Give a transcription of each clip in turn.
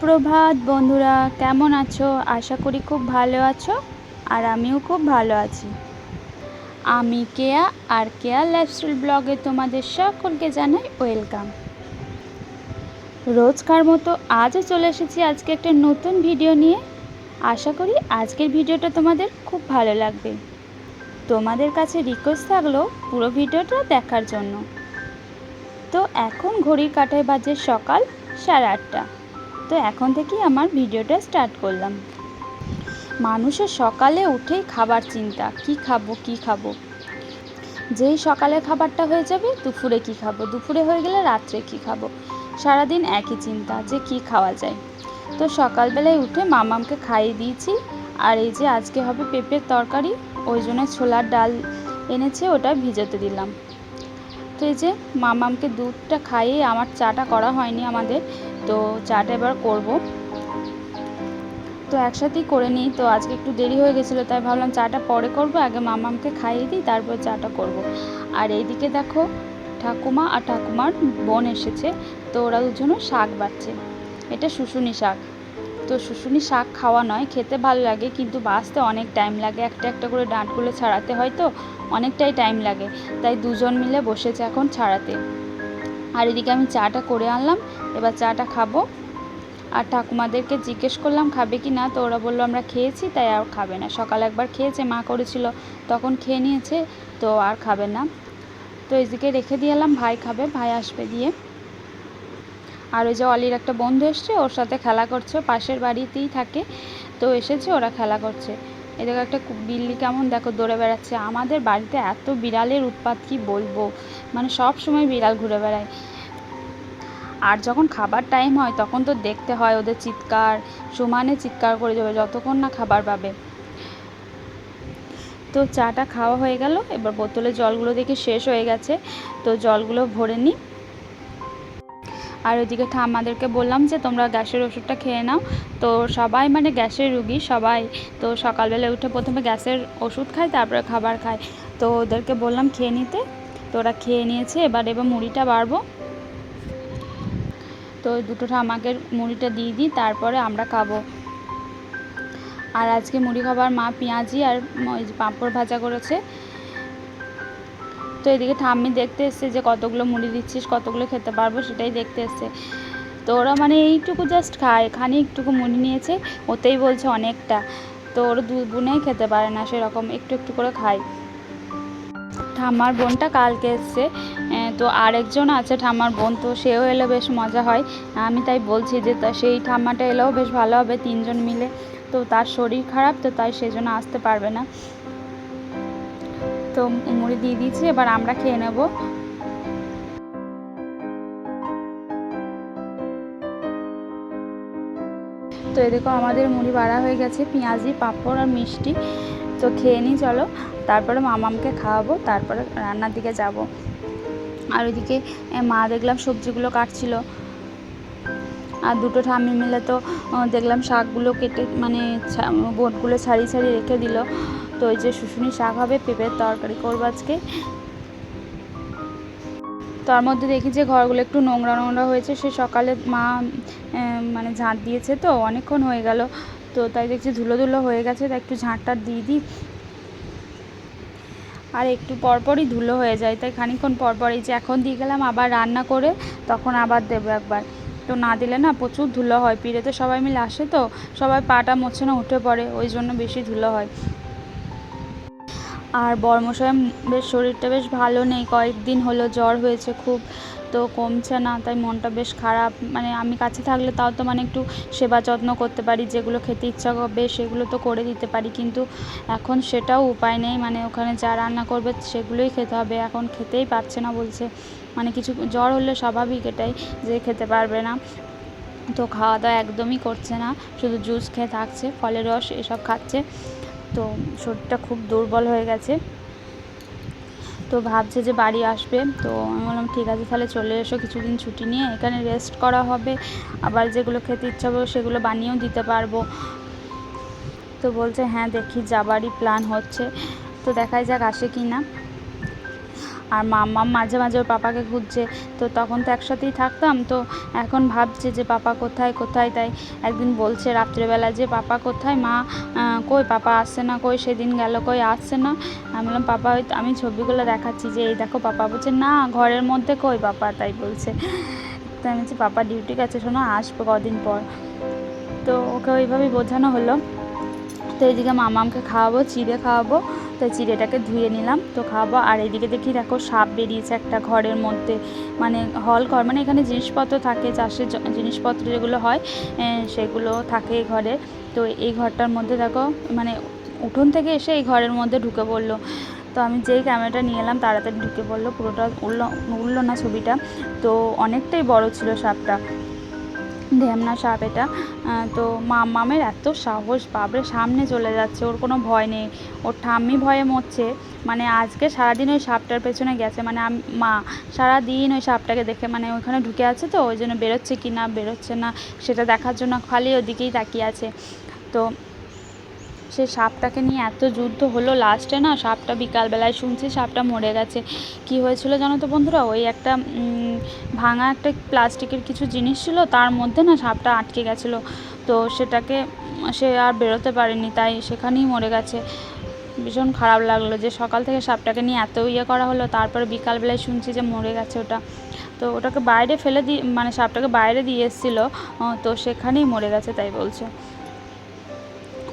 সুপ্রভাত বন্ধুরা, কেমন আছো? আশা করি খুব ভালো আছো আর আমিও খুব ভালো আছি। আমি কেয়া আর কেয়া লাইফস্টাইল ব্লগে তোমাদের সকলকে জানাই ওয়েলকাম রোজকার মতো আজও চলে এসেছি আজকে একটা নতুন ভিডিও নিয়ে। আশা করি আজকের ভিডিওটা তোমাদের খুব ভালো লাগবে। তোমাদের কাছে রিকোয়েস্ট থাকল পুরো ভিডিওটা দেখার জন্য। তো এখন ঘড়ির কাটায় বাজে সকাল সাড়ে আটটা। তো এখন থেকেই আমার ভিডিওটা স্টার্ট করলাম। মানুষের সকালে উঠেই খাবার চিন্তা, কি খাব কি খাব? যেই সকালের খাবারটা হয়ে যাবে, দুপুরে কি খাব? দুপুরে হয়ে গেলে রাত্রে কি খাব? সারাদিন একই চিন্তা, যে কি খাওয়া যায়? তো সকালবেলায় উঠে মামামকে খাইয়ে দিয়েছি, আর এই যে আজকে হবে পেঁপের তরকারি, ওই জন্য ছোলার ডাল এনেছে, ওটা ভিজাতে দিলাম। এই যে মামামকে দুধটা খাইয়ে আমার চাটা করা হয়নি আমাদের, তো চাটা এবার করব। তো একসাথেই করে নিই, তো আজকে একটু দেরি হয়ে গেছিল, তাই ভাবলাম চাটা পরে করব, আগে মামামকে খাইয়ে দিই, তারপর চাটা করব। আর এইদিকে দেখো ঠাকুমা আর ঠাকুমার বোন এসেছে, তো ওরা দুজনও শাক বাচ্ছে। এটা শুশুনি শাক। তো শুশুনি শাক খাওয়া নয়, খেতে ভালো লাগে, কিন্তু বাঁচতে অনেক টাইম লাগে। একটা একটা করে ডাঁটগুলো ছাড়াতে হয় তো, অনেকটাই টাইম লাগে। তাই দুজন মিলে বসেছে এখন ছাড়াতে। আর এদিকে আমি চাটা করে আনলাম, এবার চাটা খাব। আর ঠাকুমাদেরকে জিজ্ঞেস করলাম, খাবে কি না? তো ওরা বলল, আমরা খেয়েছি, তাই আর খাবে না। সকালে একবার খেয়েছে, মা করেছিল, তখন খেয়ে নিয়েছে, তো আর খাবে না। তো এদিকে রেখে দিয়ে এলাম, ভাই খাবে, ভাই আসবে দিয়ে। আর ওই যে অলির একটা বন্ধু এসছে, ওর সাথে খেলা করছে পাশের বাড়িতেই থাকে। তো এসেছে, ওরা খেলা করছে। এদিকে একটা বিল্লি কেমন দেখো দৌড়ে বেড়াচ্ছে। আমাদের বাড়িতে এত বিড়ালের উৎপাত, কি বলব? মানে সব সময় বিড়াল ঘুরে বেড়ায়। আর যখন খাবার টাইম হয়, তখন তো দেখতে হয় ওদের চিৎকার, সমানে চিৎকার করে যাবে, যতক্ষণ না খাবার পাবে। তো চাটা খাওয়া হয়ে গেল, এবার বোতলে জলগুলো দেখে শেষ হয়ে গেছে। তো জলগুলো ভরে নিই। আর ওইদিকে ঠাম্মাদেরকে বললাম যে, তোমরা গ্যাসের ওষুধটা খেয়ে নাও। তো সবাই মানে গ্যাসের রুগী সবাই। তো সকালবেলা উঠে প্রথমে গ্যাসের ওষুধ খায়, তারপরে খাবার খায়। তো ওদেরকে বললাম খেয়ে নিতে। তো ওরা খেয়ে নিয়েছে, এবার এবার মুড়িটা বাড়বো। তো দুটো ঠামাকে মুড়িটা দিয়ে দিই, তারপরে আমরা খাব। আর আজকে মুড়ি খাবার মা পেঁয়াজি আর ওই পাঁপড় ভাজা করেছে। তো এদিকে ঠাম্মি দেখতে এসছে যে কতগুলো মুড়ি দিচ্ছিস, কতগুলো খেতে পারব সেটাই দেখতে এসছে। তো ওরা মানে এইটুকু জাস্ট খায়, খানি একটুকু মুড়ি নিয়েছে, ওতেই বলছে অনেকটা। তো ওরা দু বোনেই খেতে পারে না সেরকম, একটু একটু করে খায়। ঠাম্মার বোনটা কালকে এসছে তো আরেকজন আছে ঠাম্মার বোন, তো সেও এলে বেশ মজা হয়। আমি তাই বলছি যে তা সেই ঠাম্মাটা এলেও বেশ ভালো হবে তিনজন মিলে। তো তার শরীর খারাপ, তো তাই সেজন্য আসতে পারবে না। তো মুড়ি দিয়ে দিয়েছি, এবার আমরা খেয়ে নেব। তো এদিকেও আমাদের মুড়ি বাড়া হয়ে গেছে, পেঁয়াজি, পাঁপড় আর মিষ্টি। তো খেয়ে নিই, চলো। তারপরে মামামকে খাওয়াবো, তারপরে রান্নার দিকে যাব। আর ওইদিকে মা দেখলাম সবজিগুলো কাটছিল। আর দুটো ঠাম্মি মিলে তো দেখলাম শাকগুলো কেটে মানে বোটগুলো ছাড়িয়ে ছাড়িয়ে রেখে দিল। তো ওই যে শুশুনি শাক হবে, পেঁপের তরকারি করব আজকে। তার মধ্যে দেখি যে ঘরগুলো একটু নোংরা নোংরা হয়েছে, সে সকালে মা মানে ঝাঁট দিয়েছে তো, অনেকক্ষণ হয়ে গেল। তো তাই দেখছি ধুলো ধুলো হয়ে গেছে, তাই একটু ঝাঁটটা দিয়ে দিই। আর একটু পরপরই ধুলো হয়ে যায়, তাই খানিক্ষণ পরপরই যে এখন দিয়ে গেলাম, আবার রান্না করে, তখন আবার দেবো একবার। তো না দিলে না প্রচুর ধুলো হয় পিড়েতে সবাই মিলে আসে তো, সবাই পাটা মোছে না, উঠে পড়ে, ওই জন্য বেশি ধুলো হয়। আর বর্মশাই বেশ শরীরটা বেশ ভালো নেই, কয়েকদিন হলো জ্বর হয়েছে খুব, তো কমছে না, তাই মনটা বেশ খারাপ। মানে আমি কাছে থাকলে তাও তো মানে একটু সেবা যত্ন করতে পারি, যেগুলো খেতে ইচ্ছা করবে সেগুলো তো করে দিতে পারি, কিন্তু এখন সেটাও উপায় নেই। মানে ওখানে যা রান্না করবে সেগুলোই খেতে হবে, এখন খেতেই পারছে না বলছে। মানে কিছু জ্বর হলে স্বাভাবিক এটাই যে খেতে পারবে না। তো খাওয়া দাওয়া একদমই করছে না, শুধু জুস খেয়ে থাকছে, ফলের রস এসব খাচ্ছে। তো শরীরটা খুব দুর্বল হয়ে গেছে। তো ভাবছে যে বাড়ি আসবে। তো আমি বললাম, ঠিক আছে, তাহলে চলে এসো, কিছুদিন ছুটি নিয়ে। এখানে রেস্ট করা হবে। আবার যেগুলো খেতে ইচ্ছা হবে, সেগুলো বানিয়েও দিতে পারব। তো বলছে হ্যাঁ দেখি, যাবারই প্ল্যান হচ্ছে। তো দেখাই যাক, আসে কি না আর মাম্মা মাঝে মাঝে ওর পাপাকে খুঁজছে। তো তখন তো একসাথেই থাকতাম। তো এখন ভাবছে যে পাপা কোথায় কোথায়? তাই একদিন বলছে রাত্রেবেলা যে, পাপা কোথায়? মা কই? পাপা আসছে না কই? সেদিন গেল কই? আসছে না? আমি বললাম, পাপা, ওই তো- আমি ছবিগুলো দেখাচ্ছি যে, এই দেখো পাপা বলছে, না, ঘরের মধ্যে কই পাপা? তাই বলছে। তো আমি বলছি, পাপা ডিউটি গেছে, শোনো, আসবে কদিন পর। তো ওকে ওইভাবেই বোঝানো হলো। তো এইদিকে মামামকে খাওয়াবো, চিড়ে খাওয়াবো। তো চিড়েটাকে ধুয়ে নিলাম, তো খাওয়াবো। আর এইদিকে দেখি, দেখো, সাপ বেরিয়েছে একটা ঘরের মধ্যে। মানে হল ঘর মানে এখানে জিনিসপত্র থাকে, চাষের জিনিসপত্র যেগুলো হয় সেগুলো থাকে এই ঘরে। তো এই ঘরটার মধ্যে দেখো মানে উঠোন থেকে এসে এই ঘরের মধ্যে ঢুকে পড়ল। তো আমি যেই ক্যামেরাটা নিয়ে এলাম তাড়াতাড়ি ঢুকে পড়ল। পুরোটা উঠল উঠল না ছবিটা। তো অনেকটাই বড় ছিল সাপটা। ঢ্যামনা সাপ এটা। তো মামের এত সাহস বাবরে সামনে চলে যাচ্ছে, ওর কোনো ভয় নেই। ওর ঠাম্মি ভয়ে মরছে। মানে আজকে সারাদিন ওই সাপটার পেছনে গেছে। মানে মা, সারাদিন ওই সাপটাকে দেখে মানে ওইখানে ঢুকে আছে তো, ওই জন্য বেরোচ্ছে কি না, বেরোচ্ছে না, সেটা দেখার জন্য খালি ওদিকেই তাকিয়ে আছে। তো সে সাপটাকে নিয়ে এত যুদ্ধ হলো লাস্টে না, সাপটা বিকালবেলায় শুনছি সাপটা মরে গেছে। কি হয়েছিল জানো তো বন্ধুরা? ওই একটা ভাঙা একটা প্লাস্টিকের কিছু জিনিস ছিল, তার মধ্যে না সাপটা আটকে গেছিল। তো সেটাকে সে আর বেরোতে পারেনি, তাই সেখানেই মরে গেছে। ভীষণ খারাপ লাগল যে সকাল থেকে সাপটাকে নিয়ে এত ইয়ে করা হলো, তারপরে বিকালবেলায় শুনছি যে মরে গেছে ওটা। তো ওটাকে বাইরে ফেলে দিয়ে মানে সাপটাকে বাইরে দিয়ে এসেছিল তো সেখানেই মরে গেছে তাই বলছে।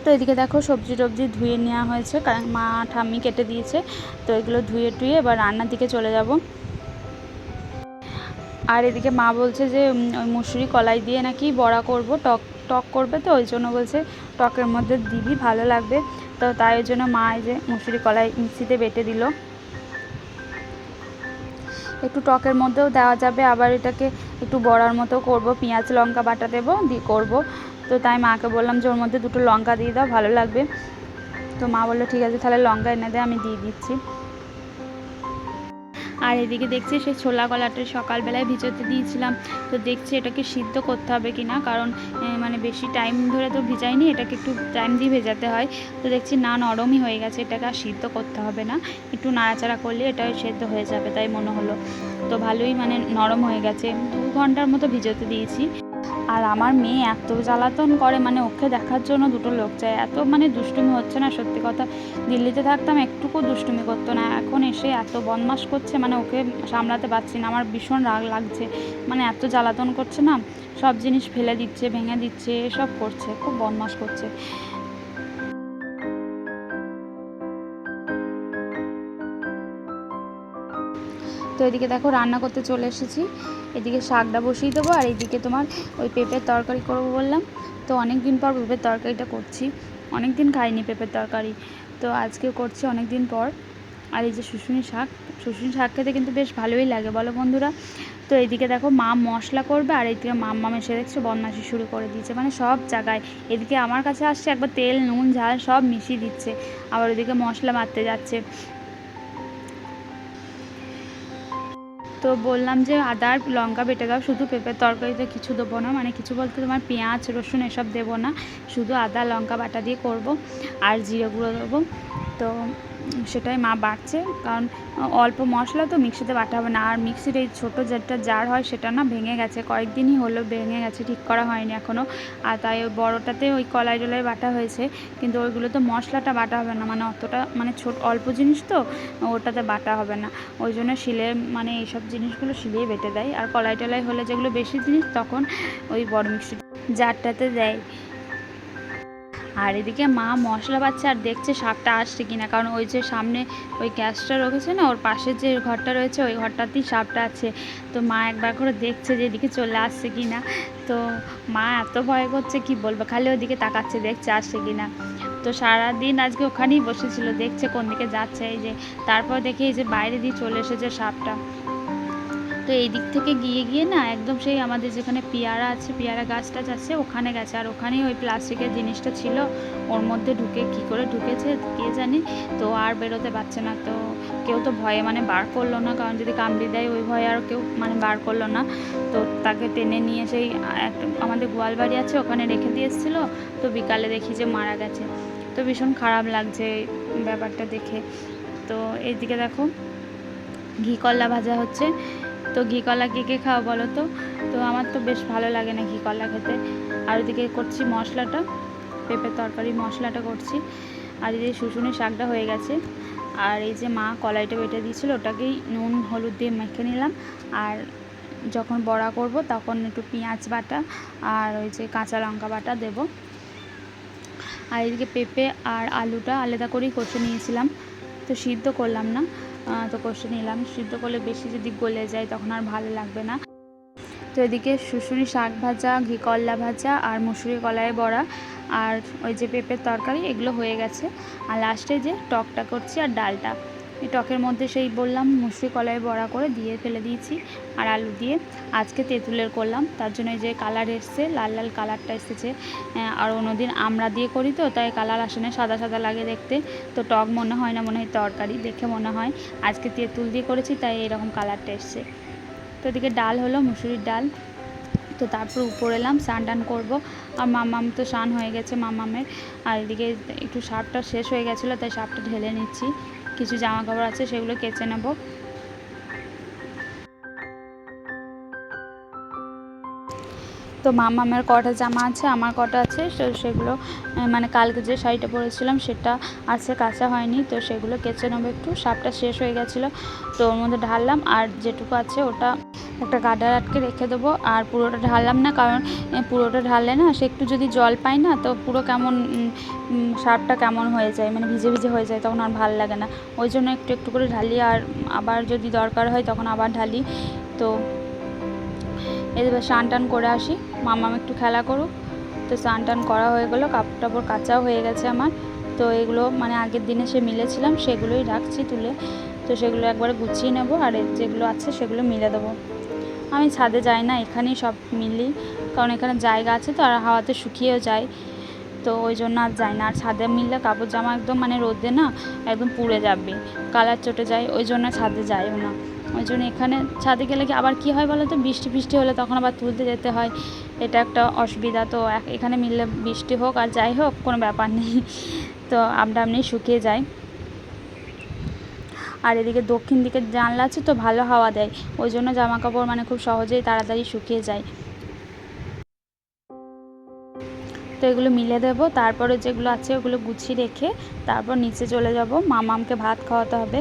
তো এদিকে দেখো সবজি টবজি ধুয়ে নেওয়া হয়েছে, কারণ মা ঠাম্মি কেটে দিয়েছে, তো এগুলো ধুয়ে টুয়ে এবার রান্নার দিকে চলে যাব। আর এদিকে মা বলছে যে ওই মুসুরি কলাই দিয়ে নাকি বড়া করব, টক টক করবে তো, ওই জন্য বলছে টকের মধ্যে দিবি, ভালো লাগবে। তো তাই ওই জন্য মা এই যে মুসুরি কলাই মিক্সিতে বেটে দিল। একটু টকের মধ্যেও দেওয়া যাবে, আবার এটাকে একটু বড়ার মতো করব, পেঁয়াজ, লঙ্কা বাটা দেবো, দিয়ে করব। তো তাই মাকে বললাম যে ওর মধ্যে দুটো লঙ্কা দিয়ে দাও, ভালো লাগবে। তো মা বলল, ঠিক আছে, তাহলে লঙ্কা এনে দে, আমি দিয়ে দিচ্ছি। আর এদিকে দেখছি সেই ছোলা কলাটা সকালবেলায় ভিজোতে দিয়েছিলাম। তো দেখছি এটাকে সিদ্ধ করতে হবে কি না কারণ মানে বেশি টাইম ধরে তো ভিজাইনি, এটাকে একটু টাইম দিয়ে ভেজাতে হয়। তো দেখছি না, নরমই হয়ে গেছে, এটাকে আর সিদ্ধ করতে হবে না। একটু নাড়াচাড়া করলে এটা সেদ্ধ হয়ে যাবে, তাই মনে হলো। তো ভালোই মানে নরম হয়ে গেছে, দু ঘণ্টার মতো ভিজোতে দিয়েছি। আর আমার মেয়ে এত জ্বালাতন করে মানে ওকে দেখার জন্য দুটো লোক চায় এত মানে দুষ্টুমি হচ্ছে না, সত্যি কথা। দিল্লিতে থাকতাম, একটুকু দুষ্টুমি করতো না। এখন এসে এত বদমাস করছে মানে ওকে সামলাতে পারছি না। আমার ভীষণ রাগ লাগছে। মানে এত জ্বালাতন করছে না, সব জিনিস ফেলে দিচ্ছে, ভেঙে দিচ্ছে, এসব করছে। খুব বদমাস করছে। তো এদিকে দেখো রান্না করতে চলে এসেছি। এদিকে শাকটা বসিয়ে দেবো আর এদিকে তোমার ওই পেঁপের তরকারি করব বললাম। তো অনেক দিন পর পেঁপের তরকারিটা করছি। অনেক দিন খাইনি পেঁপের তরকারি। তো আজকে করছি অনেক দিন পর। আর এই যে শুশুনি শাক শুশুনি শাক খেতে কিন্তু বেশ ভালোই লাগে, বলো বন্ধুরা। তো এদিকে দেখো মা মশলা করবে আর এইদিকে মাম্মা এসে দেখছে বদমাশি শুরু করে দিয়েছে। মানে সব জায়গায় এদিকে আমার কাছে আসছে একবার তেল, নুন, ঝাল সব মিশিয়ে দিচ্ছে। আবার ওদিকে মশলা মারতে যাচ্ছে। তো বললাম যে আদা, লঙ্কা, বেটে দাও, শুধু পেঁপের তরকারিতে কিছু দেবো না মানে কিছু বলতে তোমার পেঁয়াজ, রসুন এসব দেবো না, শুধু আদা, লঙ্কা, বাটা দিয়ে করব, আর জিরে গুঁড়ো দেবো। তো সেটাই মা বাটছে কারণ অল্প মশলা তো মিক্সিতে বাটা হবে না। আর মিক্সির এই ছোটো যেটা জার হয় সেটা না ভেঙে গেছে। কয়েকদিনই হলো ভেঙে গেছে, ঠিক করা হয়নি এখনও আর তাই ওই বড়োটাতে ওই কলাই টলাই বাটা হয়েছে। কিন্তু ওইগুলো তো মশলাটা বাটা হবে না মানে অতটা মানে ছোট অল্প জিনিস তো, ওটাতে বাটা হবে না। ওই জন্য শিলে মানে এইসব জিনিসগুলো শিলেই বেটে দেয়। আর কলাই টলাই হলে যেগুলো বেশি জিনিস, তখন ওই বড় মিক্সি জারটাতে দেয়। আর এদিকে মা মশলা বাচ্ছে আর দেখছে সাপটা আসছে কিনা, কারণ ওই যে সামনে ওই গ্যাসটা রয়েছে না, ওর পাশে যে ঘরটা রয়েছে ওই ঘরটাতেই সাপটা আছে। তো মা একবার করে দেখছে যে এদিকে চলে আসছে কিনা। তো মা এত ভয় করছে, কি বলব? খালি ওদিকে তাকাচ্ছে, দেখছে আসছে কিনা। তো সারাদিন আজকে ওখানেই বসেছিল, দেখছে কোন দিকে যাচ্ছে এই যে। তারপর দেখে এই যে বাইরে দিয়ে চলে এসেছে সাপটা তো এই দিক থেকে গিয়ে গিয়ে না একদম সেই আমাদের যেখানে পেয়ারা আছে, পেয়ারা গাছ টাছ আছে, ওখানে গেছে। আর ওখানেই ওই প্লাস্টিকের জিনিসটা ছিল। ওর মধ্যে ঢুকে কি করে ঢুকেছে কে জানি? তো আর বেরোতে পারছে না। তো কেউ তো ভয়ে মানে বার করল না। কারণ যদি কামড়ি দেয় ওই ভয়ে আর কেউ মানে বার করল না। তো তাকে টেনে নিয়ে সেই আমাদের গোয়ালবাড়ি আছে, ওখানে রেখে দিয়ে এসেছিল। তো বিকালে দেখি যে মারা গেছে। তো ভীষণ খারাপ লাগছে ব্যাপারটা দেখে। তো এইদিকে দেখো, ঘি কলা ভাজা হচ্ছে। তো ঘি কলা কে কে খাওয়া বলো তো? তো আমার তো বেশ ভালো লাগে না ঘি কলা খেতে। আর ওদিকে করছি মশলাটা, পেঁপের তরকারি মশলাটা করছি। আর এই যে শুশুনি শাকটা হয়ে গেছে। আর এই যে মা কলাইটা বেটে দিয়েছিল, ওটাকেই নুন, হলুদ দিয়ে মেখে নিলাম। আর যখন বড়া করব তখন একটু পেঁয়াজ বাটা আর ওই যে কাঁচা লঙ্কা বাটা দেবো। আর এদিকে পেঁপে আর আলুটা আলাদা করেই কষে নিয়েছিলাম। তো সিদ্ধ করলাম না। তো কষে নিলাম। সিদ্ধ করলে বেশি যদি গলে যায় তখন আর ভালো লাগবে না। তো এদিকে শুশুনি শাক ভাজা, ঘি করলা ভাজা আর মুসুরি কলাই বড়া আর ওই যে পেঁপের তরকারি, এগুলো হয়ে গেছে। আর লাস্টে যে টকটা করছি আর ডালটা। টকের মধ্যে সেই বললাম, মুসুরি কলাই বড়া করে দিয়ে ফেলে দিয়েছি আর আলু দিয়ে। আজকে তেঁতুলের করলাম, তার জন্য যে কালার এসছে, লাল লাল কালারটা এসেছে। আর অন্যদিন আমরা দিয়ে করি তো, তাই কালার আসে না, সাদা সাদা লাগে দেখতে। তো টক মনে হয় না, মনে হয় তরকারি, দেখে মনে হয়। আজকে তেঁতুল দিয়ে করেছি, তাই এরকম কালারটা এসছে। তো এদিকে ডাল হলো, মুসুরির ডাল। তো তারপর উপর এলাম, স্নান টান করব। আর মামাম তো স্নান হয়ে গেছে মামামের আর এদিকে একটু সাপটা শেষ হয়ে গেছিল, তাই সাপটা ঢেলে নিচ্ছি। কিছু জামা কাপড় আছে, সেগুলো কেচে নেব। তো মামামের কটা জামা আছে, আমার কটা আছে, তো সেগুলো মানে কালকে যে শাড়িটা পরেছিলাম সেটা আছে কাঁচা হয়নি, তো সেগুলো কেচে নেব একটু। সাপটা শেষ হয়ে গেছিল, তো ওর মধ্যে ঢাললাম, আর যেটুকু আছে ওটা একটা গাডার আটকে রেখে দেবো। আর পুরোটা ঢাললাম না, কারণ পুরোটা ঢাললে না সে একটু যদি জল পায় না, তো পুরো কেমন সাপটা কেমন হয়ে যায় মানে ভিজে ভিজে হয়ে যায়, তখন আর ভালো লাগে না। ওই জন্য একটু একটু করে ঢালি, আর আবার যদি দরকার হয় তখন আবার ঢালি। তো, এবার স্নান টান করে আসি। মামাম একটু খেলা করুক। তো স্নান টান করা হয়ে গেলো কাপড় টাপড় কাচাও হয়ে গেছে আমার। তো এগুলো মানে আগের দিনে সে মিলেছিলাম, সেগুলোই রাখছি তুলে। তো সেগুলো একবারে গুছিয়ে নেব, আর যেগুলো আছে সেগুলো মিলে দেবো। আমি ছাদে যাই না, এখানেই সব মিলি। কারণ এখানে জায়গা আছে তো, আর হাওয়াতে শুকিয়েও যায়। তো ওই জন্য আর যাই না। আর ছাদে মিললে কাপড় জামা একদম মানে রোদে না, একদম পুড়ে যাবে। কালার চটে যায়, ওই জন্য ছাদে যাইও না। ওই জন্য এখানে ছাদে গেলে কি আবার কি হয় বলো তো? বৃষ্টি ফিষ্টি হলে তখন আবার তুলতে যেতে হয়। এটা একটা অসুবিধা। তো এখানে মিললে বৃষ্টি হোক আর যাই হোক, কোনো ব্যাপার নেই। তো আপনা আপনি শুকিয়ে যায়। আর এদিকে দক্ষিণ দিকে জানলা আছে তো ভালো হাওয়া দেয়। ওই জন্য জামা কাপড় মানে খুব সহজেই তাড়াতাড়ি শুকিয়ে যায়। তো এগুলো মিলে দেবো। তারপরে যেগুলো আছে ওগুলো গুছিয়ে রেখে তারপর নিচে চলে যাব। মামামকে ভাত খাওয়াতে হবে।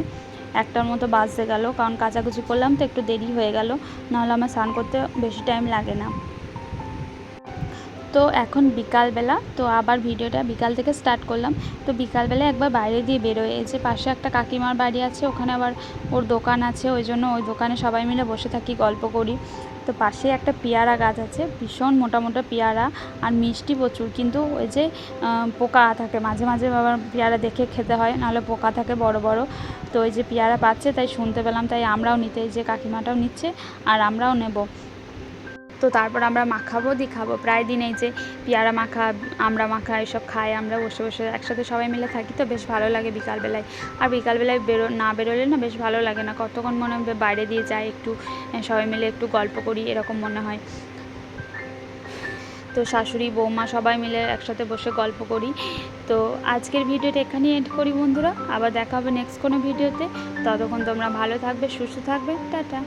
একটার মতো বাজতে গেল। কারণ কাচাকুচি করলাম তো একটু দেরি হয়ে গেল। নাহলে আমার স্নান করতে বেশি টাইম লাগে না। তো এখন বিকালবেলা, তো আবার ভিডিওটা বিকাল থেকে স্টার্ট করলাম। তো বিকালবেলা একবার বাইরে দিয়ে বেরোয়। এই যে পাশে একটা কাকিমার বাড়ি আছে, ওখানে আবার ওর দোকান আছে, ওই জন্য ওই দোকানে সবাই মিলে বসে থাকি, গল্প করি। তো পাশে একটা পেয়ারা গাছ আছে, ভীষণ মোটা মোটা পেয়ারা আর মিষ্টি প্রচুর। কিন্তু ওই যে পোকা থাকে, মাঝে মাঝে আবার পেয়ারা দেখে খেতে হয়, নাহলে পোকা থাকে বড় বড়। তো ওই যে পেয়ারা পাচ্ছে, তাই শুনতে পেলাম, তাই আমরাও নিতে, এই যে কাকিমাটাও নিচ্ছে, আর আমরাও নেব। তো তারপর আমরা মাখাবো দি খাব প্রায় দিন এই যে পেয়ারা মাখা, আমরা মাখা, এসব খাই, আমরা বসে বসে একসাথে সবাই মিলে থাকি তো বেশ ভালো লাগে বিকালবেলায়। আর বিকালবেলায় বেরো, না বেরোলে না বেশ ভালো লাগে না। কতক্ষণ মনে হবে বাইরে দিয়ে যাই একটু সবাই মিলে একটু গল্প করি, এরকম মনে হয়। তো শাশুড়ি, বৌমা সবাই মিলে একসাথে বসে গল্প করি। তো আজকের ভিডিওটা এখানেই এড করি বন্ধুরা। আবার দেখা হবে নেক্সট কোনো ভিডিওতে। ততক্ষণ তোমরা ভালো থাকবে, সুস্থ থাকবে। টাটা।